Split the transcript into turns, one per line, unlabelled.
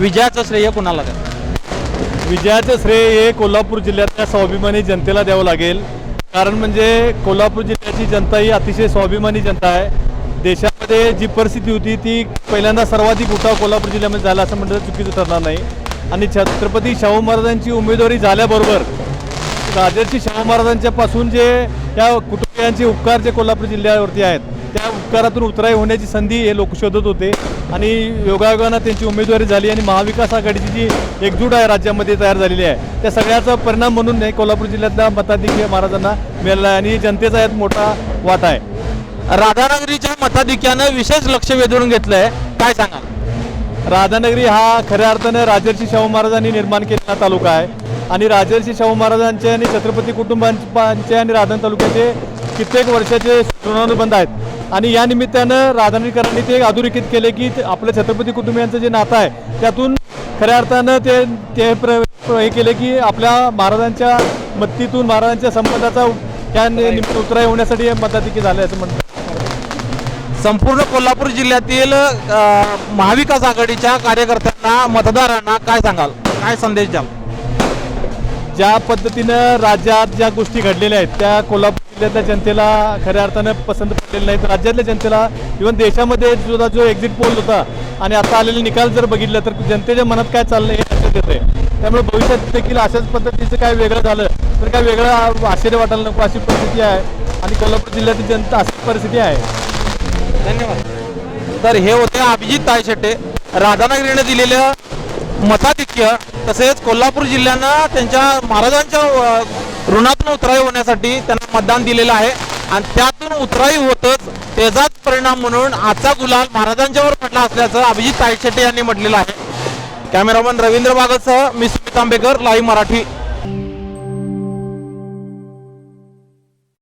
विजयाचं श्रेय कुणाला द्या
विजयाचं श्रेय हे कोल्हापूर जिल्ह्यातल्या स्वाभिमानी जनतेला द्यावं लागेल. कारण म्हणजे कोल्हापूर जिल्ह्याची जनता ही अतिशय स्वाभिमानी जनता आहे. देशामध्ये जी परिस्थिती होती ती पहिल्यांदा सर्वाधिक उठाव कोल्हापूर जिल्ह्यामध्ये झाला असं म्हटलं तर चुकीचं ठरणार नाही. आणि छत्रपती शाहू महाराजांची उमेदवारी झाल्याबरोबर राजर्षी शाहू महाराजांच्यापासून जे या कुटुंबियांचे उपकार जे कोल्हापूर जिल्ह्यावरती आहेत उपकारातून उतराई होण्याची संधी हे लोक शोधत होते. आणि योगायोगानं त्यांची उमेदवारी झाली आणि महाविकास आघाडीची जी एकजूट आहे राज्यामध्ये तयार झालेली आहे त्या सगळ्याचा परिणाम म्हणून हे कोल्हापूर जिल्ह्यातल्या मताधिक्य महाराजांना मिळाला आहे आणि जनतेचा यात मोठा वाटा आहे.
राधानगरीच्या मताधिक्यानं विशेष लक्ष वेधून घेतलंय. काय सांगाल?
राधानगरी हा खऱ्या अर्थानं राजर्षी शाहू महाराजांनी निर्माण केलेला तालुका आहे. आणि राजर्षी शाहू महाराजांचे आणि छत्रपती कुटुंबांचे आणि राधन तालुक्याचे कित्येक वर्षाचे ऋणानुबंध आहेत. आणि या निमित्तानं राधानीकरांनी ते अधोरेखित केले की आपलं छत्रपती कुटुंबियांचं जे नातं आहे त्यातून खऱ्या अर्थानं ते ते प्र हे केले की आपल्या महाराजांच्या मत्तीतून महाराजांच्या संबंधाचा या निमित्त उतराई होण्यासाठी हे मताधिकी झाले असं म्हणतात.
संपूर्ण कोल्हापूर जिल्ह्यातील महाविकास आघाडीच्या कार्यकर्त्यांना मतदारांना काय सांगाल? काय संदेश द्याल?
ज्या पद्धतीनं राज्यात ज्या गोष्टी घडलेल्या आहेत त्या कोल्हापूर जिल्ह्यातल्या जनतेला खऱ्या अर्थानं पसंत पडलेल्या नाहीत. राज्यातल्या जनतेला इव्हन देशामध्ये सुद्धा जो एक्झिट पोल होता आणि आता आलेले निकाल जर बघितलं तर जनतेच्या मनात काय चाललं हे लक्षात आहे त्यामुळे भविष्यात देखील अशाच पद्धतीचं काय वेगळं झालं तर काय वेगळं आश्चर्य वाटायला नको अशी परिस्थिती आहे आणि कोल्हापूर जिल्ह्यातील जनता अशी परिस्थिती आहे.
धन्यवाद. तर हे होते अभिजित तायशेट्टे राधानगरीने दिलेलं मताधिक्य तसेच कोल्हापूर जिल्ह्यानं त्यांच्या महाराजांच्या ऋणातून उतराई होण्यासाठी त्यांना मतदान दिलेलं आहे. आणि त्यातून उतराई होतच त्याचाच परिणाम म्हणून आजचा गुलाल महाराजांच्यावर पडला असल्याचं अभिजित तायशेटे यांनी म्हटलेलं आहे. कॅमेरामन रवींद्र बागतसह मी सुमित आंबेकर लाईव्ह मराठी.